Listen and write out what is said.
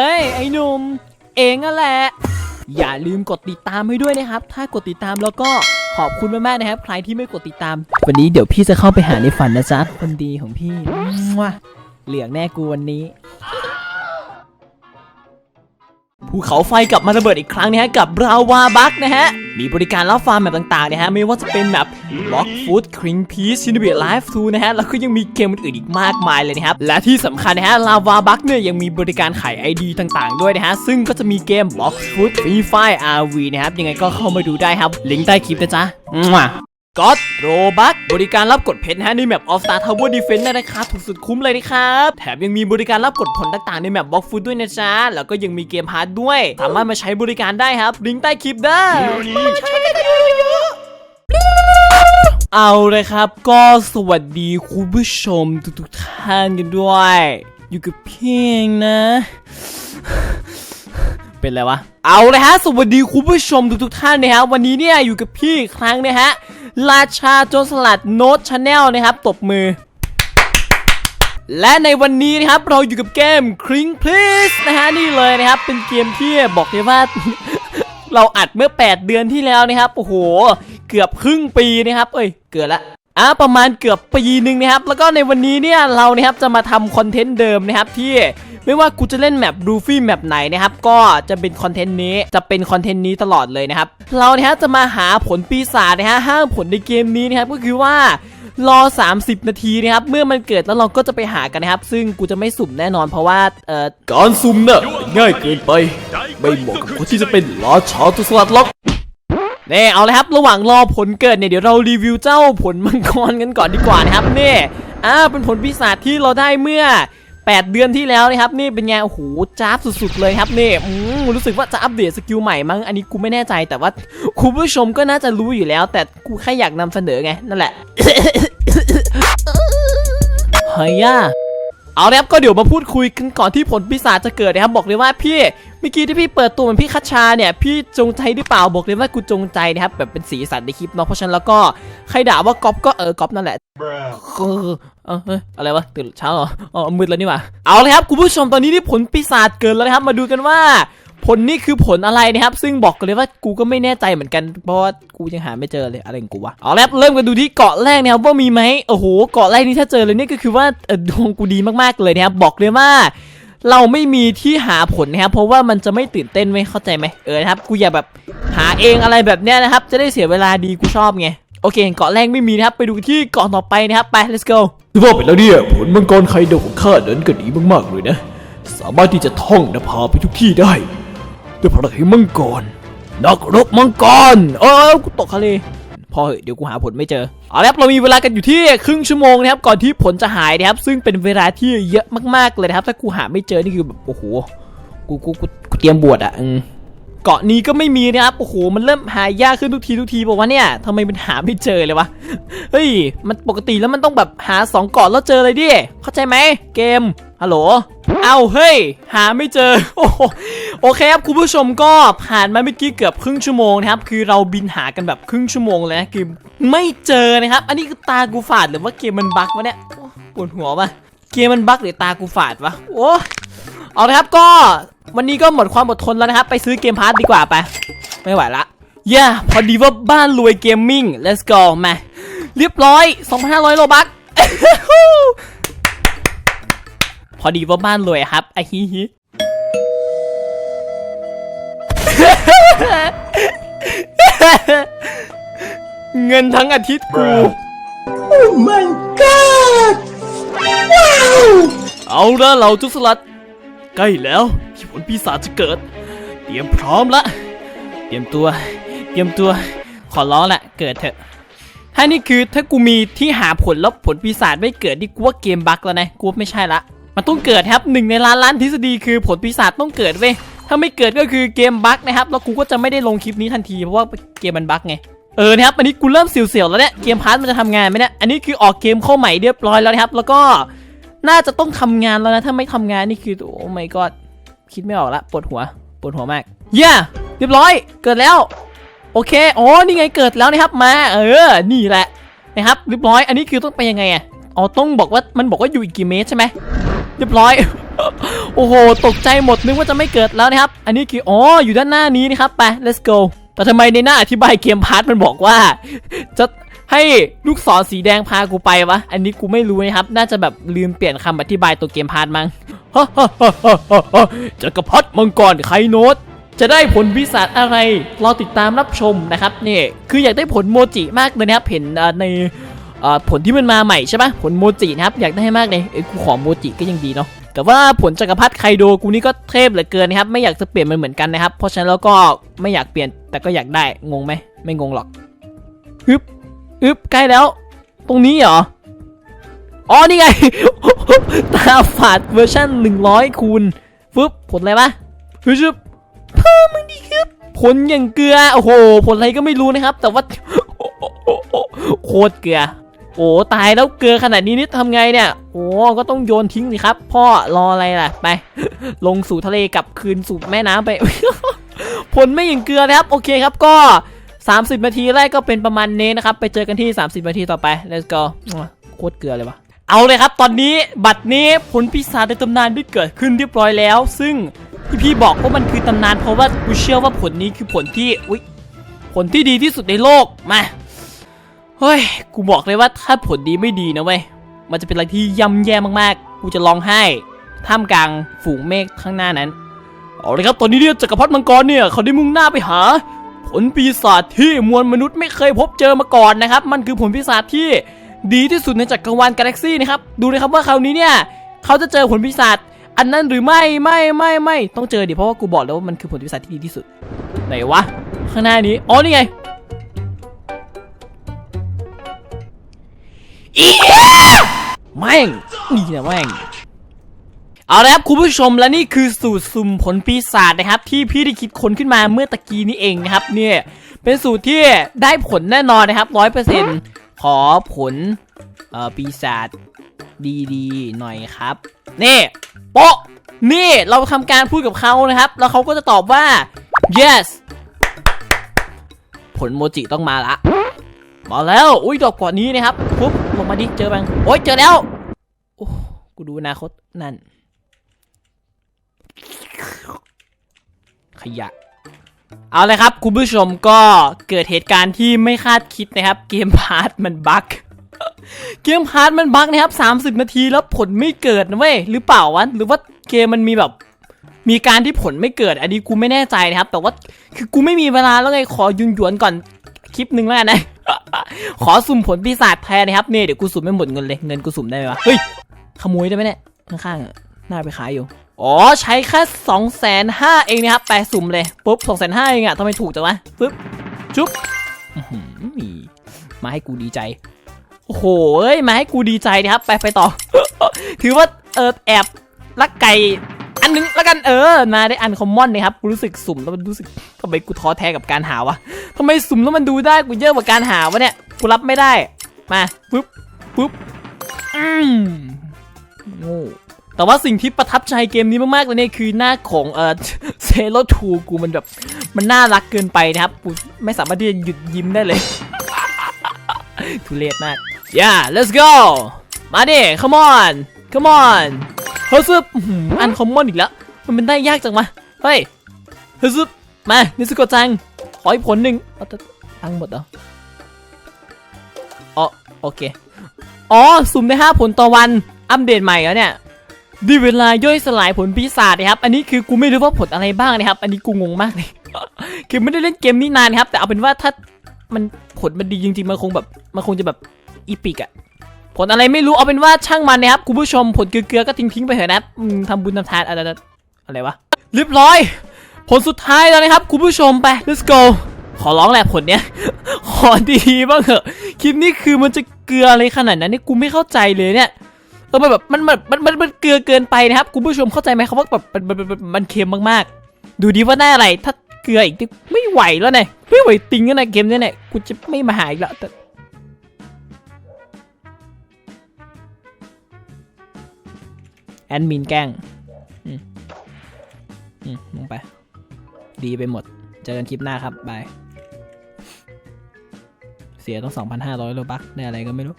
เฮ้ย ไอ้หนุ่ม เองนั่นแหละ อย่าลืมกดติดตามให้ด้วยนะครับ ถ้ากดติดตามแล้วก็ขอบคุณมากๆนะครับ ใครที่ไม่กดติดตาม วันนี้เดี๋ยวพี่จะเข้าไปหาในฝันนะจ๊ะ คนดีของพี่มั่วเหลืองแน่กูวันนี้ ภูเขาไฟกลับมาระเบิดอีกครั้งนะฮะกับบราวาบักนะฮะ มีบริการรับฟาร์มแบบต่างๆนะฮะไม่ว่าจะเป็นแบบบล็อกฟูดคริงพีชชินเบียไลฟ์ทูนะฮะแล้วก็ยังมีเกมอื่นอีกมากมายเลยนะครับและที่สำคัญนะฮะลาวาบักเนี่ยยังมีบริการขาย ID ต่างๆ ด้วยนะฮะซึ่งก็จะมีเกมบล็อกฟูดฟรีไฟอาร์วีนะครับยังไงก็เข้ามาดูได้ครับลิงก์ใต้คลิปนะจ๊ะ ก็อดโรบักบริการรับกดเพชรนะฮะในแมป All Star Tower Defense ในราคาถูกสุดคุ้มเลยนะครับ แถมยังมีบริการรับกดผลต่างๆ ในแมปบล็อกฟูดด้วยนะจ๊ะ แล้วก็ยังมีเกมพาร์ทด้วย สามารถมาใช้บริการได้ครับ ลิงก์ใต้คลิปได้ใช้กันเยอะๆเอาเลยครับ ก็สวัสดีคุณผู้ชมทุกๆท่านกันด้วย อยู่กับพี่เองนะ เป็นไรวะ เอาเลยฮะ สวัสดีคุณผู้ชมทุกๆท่านนะฮะวันนี้เนี่ยอยู่กับพี่ครั้งนะฮะ ราชาโจรสลัดโน้ตชาแนลนะครับ ตบมือ และในวันนี้นะครับเราอยู่กับเกม Kring Please นะฮะนี่เลยนะครับ เป็นเกมที่บอกเลยว่า เราอัดเมื่อ 8 เดือนที่แล้วนะครับ โอ้โห เกือบครึ่งปีนะครับ เอ้ย เกือบละ อะประมาณเกือบปีหนึ่งนะครับ แล้วก็ในวันนี้เนี่ยเรานะครับจะมาทำคอนเทนต์เดิมนะครับที่ไม่ว่ากูจะเล่นแมปดูฟี่แมปไหนนะครับ ก็จะเป็นคอนเทนต์นี้จะเป็นคอนเทนต์นี้ตลอดเลยนะครับ เราเนี่ยจะมาหาผลปีศาจนะฮะห้างผลในเกมนี้นะครับก็คือว่ารอ 30 นาทีนะครับ เมื่อมันเกิดแล้วเราก็จะไปหากันนะครับ ซึ่งกูจะไม่สุ่มแน่นอนเพราะว่าเอ่อการซุ่มเน่ะง่ายเกินไป ไม่เหมาะกับคนที่จะเป็นราชาตัวสลัดล็อก นี่เอาเลยครับระหว่างรอผลเกิดเนี่ยเดี๋ยวเรารีวิวเจ้าผลมังกรกันก่อนดีกว่านะครับนี่อ่าเป็นผลปีศาจที่เราได้เมื่อ 8 เดือนที่แล้วนะครับนี่เป็นไงโอ้โหจ้าบสุดๆเลยครับนี่อืมรู้สึกว่าจะอัปเดตสกิลใหม่มั้งอันนี้กูไม่แน่ใจแต่ว่าคุณผู้ชมก็น่าจะรู้อยู่แล้ว แต่กูแค่อยากนำเสนอไงนั่นแหละเฮ้ยย่าเอาละครับก็เดี๋ยวมาพูดคุยกันก่อนที่ผลปีศาจจะเกิดนะครับบอกเลยว่าพี่ มื่อกี้ที่พี่เปิดตัวเหมือนพี่คัชชาเนี่ยพี่จงใจหรือเปล่าบอกเลยว่ากูจงใจนะครับแบบเป็นสีสันในคลิปเนาะเพราะฉะนั้นแล้วก็ใครด่าว่าก๊อปก็เออก๊อปนั่นแหละเออเอออะไรวะตื่นเช้าเหรออ๋อมืดแล้วนี่หว่าเอาเลยครับคุณผู้ชมตอนนี้ที่ผลปีศาจเกิดแล้วนะครับ มาดูกันว่าผลนี่คือผลอะไรนะครับ ซึ่งบอกกันเลยว่ากูก็ไม่แน่ใจเหมือนกัน เพราะว่ากูยังหาไม่เจอเลยอะไรของกูวะเอาแล้วเริ่มกันดูที่เกาะแรกนะครับว่ามีไหมโอ้โหเกาะแรกนี่ถ้าเจอเลยนี่ก็คือว่าดวงกูดีมากๆเลยนะครับบอกเลยว่า เราไม่มีที่หาผลนะครับเพราะว่ามันจะไม่ตื่นเต้นไม่เข้าใจไหมเออนะครับกูอย่าแบบหาเองอะไรแบบเนี้ยนะครับ จะได้เสียเวลาดีกูชอบไงโอเคเกาะแรกไม่มีนะครับไปดูที่เกาะต่อไปนะครับไป let's go ที่ว่าไปแล้วเนี่ยผลมังกรไข่เดาวของข้านั้นก็ดีมากๆเลยนะ สามารถที่จะท่องนภาไปทุกที่ได้ด้วยพลังแห่งมังกรนักรบมังกรเออกูตกทะเล พอเหอะเดี๋ยวกูหาผลไม่เจอเอาละครับเรามีเวลากันอยู่ที่ครึ่งชั่วโมงนะครับก่อนที่ผลจะหายนะครับ ซึ่งเป็นเวลาที่เยอะมากๆเลยนะครับถ้ากูหาไม่เจอนี่คือแบบโอ้โหกูกูกูเตรียมบวชอะเกาะนี้ก็ไม่มีนะครับโอ้โหมันเริ่มหายากขึ้นทุกทีทุกทีบอกว่าเนี่ยทำไมมันหาไม่เจอเลยวะเฮ้ยมันปกติแล้วมันต้องแบบหาสองเกาะแล้วเจอเลยดิเข้าใจไหมเกมฮัลโหล เอาเฮ้ย หาไม่เจอโอโอเคครับคุณผู้ชมก็ผ่านมาเมื่อกี้เกือบครึ่งชั่วโมงนะครับ คือเราบินหากันแบบครึ่งชั่วโมงเลยนะคือไม่เจอนะครับ อันนี้คือตากูฝาดหรือว่าเกมมันบั๊กวะเนี่ยปวดหัวปะเกมมันบั๊กหรือตากูฝาดวะโอ้เอาละครับก็วันนี้ก็หมดความอดทนแล้วนะครับ ไปซื้อเกมพาร์ทดีกว่าไปไม่ไหวละเย่ yeah, พอดีว่าบ้านรวยเกมมิ่ง let's go มาเรียบร้อย 2,500 โลบัก อดีว่าบ้านรวยอะครับไอะฮิฮิเงินทั้งอาทิตย์กูเอาละเราจุสลัด ใกล้แล้วที่ผลปีศาจจะเกิด เตรียมพร้อมละ เตรียมตัว เตรียมตัว ขอร้องแหละ เกิดเถอะ ถ้านี่คือถ้ากูมีที่หาผลแล้วผลปีศาจไม่เกิดนี่กูว่าเกมบั๊กแล้วนะ กูว่าไม่ใช่ละ มันต้องเกิดครับหนึ่งในล้านล้านทฤษฎีคือผลปีศาจต้องเกิดเว้ยถ้าไม่เกิดก็คือเกมบั๊กนะครับแล้วกูก็จะไม่ได้ลงคลิปนี้ทันทีเพราะว่าเกมมันบั๊กไงเออนะครับอันนี้กูเริ่มเสียวๆแล้วเนี่ยเกมพาร์ทมันจะทำงานไหมเนี่ยอันนี้คือออกเกมเข้าใหม่เรียบร้อยแล้วนะครับ แล้วก็น่าจะต้องทำงานแล้วนะถ้าไม่ทำงานนี่คือโอ้ my god คิดไม่ออกละปวดหัวปวดหัวมากเย่เรียบร้อยเกิดแล้วโอเคอ๋อนี่ไงเกิดแล้วนะครับมา เออ นี่แหละนะครับเรียบร้อย อันนี้คือต้องไปยังไงอะอ๋อต้องบอกว่ามันบอกว่าอยู่อีกกี่เมตรใช่ไหม เรียบร้อย โอ้โห ตกใจหมดนึกว่าจะไม่เกิดแล้วนะครับ อันนี้คืออ๋ออยู่ด้านหน้านี้นะครับไป let's go แต่ทำไมในหน้าอธิบายเกมพาร์ทมันบอกว่า จะให้ลูกศรสีแดงพากูไปวะ อันนี้กูไม่รู้นะครับ น่าจะแบบลืมเปลี่ยนคำอธิบายตัวเกมพาร์ทมั้งจักรพรรดิมังกรไคโนตจะได้ผลวิสัทอะไรรอติดตามรับชมนะครับนี่คืออยากได้ผลโมจิมากเลยนะครับเห็นใน ผลที่มันมาใหม่ใช่ปะผลโมจินะครับอยากได้มากเลยเอ้กูขอโมจิก็ยังดีเนาะแต่ว่าผลจักรพรรดิไคโดกูนี่ก็เทพเหลือเกินนะครับไม่อยากจะเปลี่ยนมันเหมือนกันนะครับเพราะฉะนั้นแล้วก็ไม่อยากเปลี่ยนแต่ก็อยากได้งงไหมไม่งงหรอกอึบอึบใกล้แล้ว ตรงนี้เหรออ๋อนี่ไงตาฝาดเวอร์ชัน100คูณฟึบผลอะไรปะฮึชึบพ่อมึงดีครับผลอย่างเกลือโอ้โหผลอะไรก็ไม่รู้นะครับ แต่ว่าโคตรเกลือ โอ้ตายแล้วเกลือขนาดนี้นี่ทำไงเนี่ย โอ้ก็ต้องโยนทิ้งสิครับ พ่อรออะไรล่ะไป ลงสู่ทะเลกลับคืนสู่แม่น้ำไป ผลไม่อย่งเกลือนะครับ โอเคครับก็ 30 นาทีแรกก็เป็นประมาณนี้นะครับ ไปเจอกันที่ 30 นาทีต่อไป let's go โคตรเกลือเลยวะเอาเลยครับ ตอนนี้บัตรนี้ผลปีศาจในตำนานได้เกิดขึ้นเรียบร้อยแล้ว ซึ่งที่พี่บอกว่ามันคือตำนานเพราะว่ากูเชื่อว่าผลนี้คือผลที่อุ๊ยผลที่ดีที่สุดในโลกมา เฮ้ย กูบอกเลยว่าถ้าผลดีไม่ดีนะเว้ย มันจะเป็นอะไรที่ย่ำแย่มากๆ กูจะร้องไห้ ท่ามกลางฝูงเมฆข้างหน้านั้น เอาเลยครับ ตอนนี้เนี่ยจักรพรรดิมังกรเนี่ย เขาได้มุ่งหน้าไปหา ผลปีศาจที่มวลมนุษย์ไม่เคยพบเจอมาก่อนนะครับ มันคือผลปีศาจที่ดีที่สุดในจักรวาลกาแล็กซี่นะครับ ดูนะครับว่าคราวนี้เนี่ยเขาจะเจอผลปีศาจอันนั้นหรือไม่ไม่ไม่ไม่ต้องเจอดิเพราะว่ากูบอกแล้วว่ามันคือผลปีศาจที่ดีที่สุด ไหนวะข้างหน้านี้ อ๋อนี่ไง อีแม่งนี่นะแม่งเอาละครับคุณผู้ชมและนี่คือสูตรสุ่มผลปีศาจนะครับ ที่พี่ได้คิดค้นขึ้นมาเมื่อตะกี้นี้เองนะครับเนี่ยเป็นสูตรที่ได้ผลแน่นอนนะครับร้อยเปอร์เซ็นต์ขอผลเอ่อปีศาจดีๆหน่อยครับนี่โป๊ะนี่เราทำการพูดกับเขานะครับ แล้วเขาก็จะตอบว่า yes ผลโมจิต้องมาละมาแล้วอุ้ยดอกกว่านี้นะครับปุ๊บ ลงมาดิเจอบังโอ้ยเจอแล้วโอ้กูดูอนาคตนั่น ขยะ เอาเลยครับ คุณผู้ชมก็เกิดเหตุการณ์ที่ไม่คาดคิดนะครับ เกมพาร์ทมันบั๊กเกมพาร์ทมันบั๊กนะครับ 30 นาทีแล้วผลไม่เกิดนะเว้ยหรือเปล่าวะหรือว่าเกมมันมีแบบมีการที่ผลไม่เกิด อันนี้กูไม่แน่ใจนะครับ แต่ว่าคือกูไม่มีเวลาแล้วไงขอยุนหยวนๆก่อน คลิปหนึ่งแล้วกันนะ ขอสุ่มผลปีศาจแทนนะครับเนี่ยเดี๋ยวกูสุ่มไม่หมดเงินเลยเงินกูสุ่มได้ไหมวะเฮ้ยขโมยได้ไหมเนี่ยข้างๆอะน่าไปขายอยู่อ๋อใช้แค่สองแสนห้าเองนะครับแปลสุ่มเลยปุ๊บสองแสนห้าเองอะทำไมถูกจังวะปุ๊บจุ๊บอื้อหือมาให้กูดีใจโอ้โหเอ้ยมาให้กูดีใจนะครับ ไปไปต่อ ถือว่าเออแอบลักไก่อันนึงแล้วกันเออมาได้อันคอมมอนนะครับกูรู้สึกสุ่มแล้วมันรู้สึก ทำไมกูท้อแท้กับการหาวะทำไมสุ่มแล้วมันดูได้กูเยอะกว่าการหาวะเนี่ย กูรับไม่ได้ มาปุ๊บปุ๊บอืมโง่แต่ว่าสิ่งที่ประทับใจเกมนี้มากๆเลยเนี่ยคือหน้าของเออเซโรทูกูมันแบบมันน่ารักเกินไปนะครับกูไม่สามารถที่จะหยุดยิ้มได้เลยทุเรศมาก yeah let's go มาดิ come on come on เฮ้ยซึบอื้อหืออันคอมมอนอีกแล้ว มันเป็นได้ยากจังวะเฮ้ยเฮ้ยซึบ มานิสโกจัง ขออีกผลหนึ่งเอาแต่ตังหมดเหรออ๋อโอเค อ๋อ สุ่มได้ 5 ผลต่อวัน อัปเดตใหม่แล้วเนี่ยดีเวลาย่อยสลายผลปีศาจนะครับ อันนี้คือกูไม่รู้ว่าผลอะไรบ้างนะครับ อันนี้กูงงมากเลย คือไม่ได้เล่นเกมนี้นานครับ แต่เอาเป็นว่าถ้ามันผลมันดีจริงๆ มันคงแบบมันคงจะแบบอีปิกอะผลอะไรไม่รู้เอาเป็นว่าช่างมันนะครับคุณผู้ชมผลเกลือก็ทิ้งๆไปเถอะนะทำบุญทำทานอะไรอะไรวะเรียบร้อย ผลสุดท้ายแล้วนะครับ คุณผู้ชมไป let's go ขอร้องแหละผลเนี้ย ขอดีบ้างเถอะ คลิปนี้คือมันจะเกลืออะไรขนาดนั้นเนี่ยกูไม่เข้าใจเลยเนี่ยเออมันแบบมันแบบมันมันมันเกลือเกินไปนะครับ คุณผู้ชมเข้าใจไหมครับว่าแบบมันมันมันมันเค็มมากๆ ดูดีว่าได้อะไร ถ้าเกลืออีกนี่ไม่ไหวแล้วเนี่ยไม่ไหวติงแล้วนะเกมเนี้ยเนี่ยกูจะไม่มาหาอีกแล้วแต่แอดมินแกล้งอืมอืมลงไป ดีไปหมด เจอกันคลิปหน้าครับบาย เสียต้อง 2,500โลบักได้อะไรก็ไม่รู้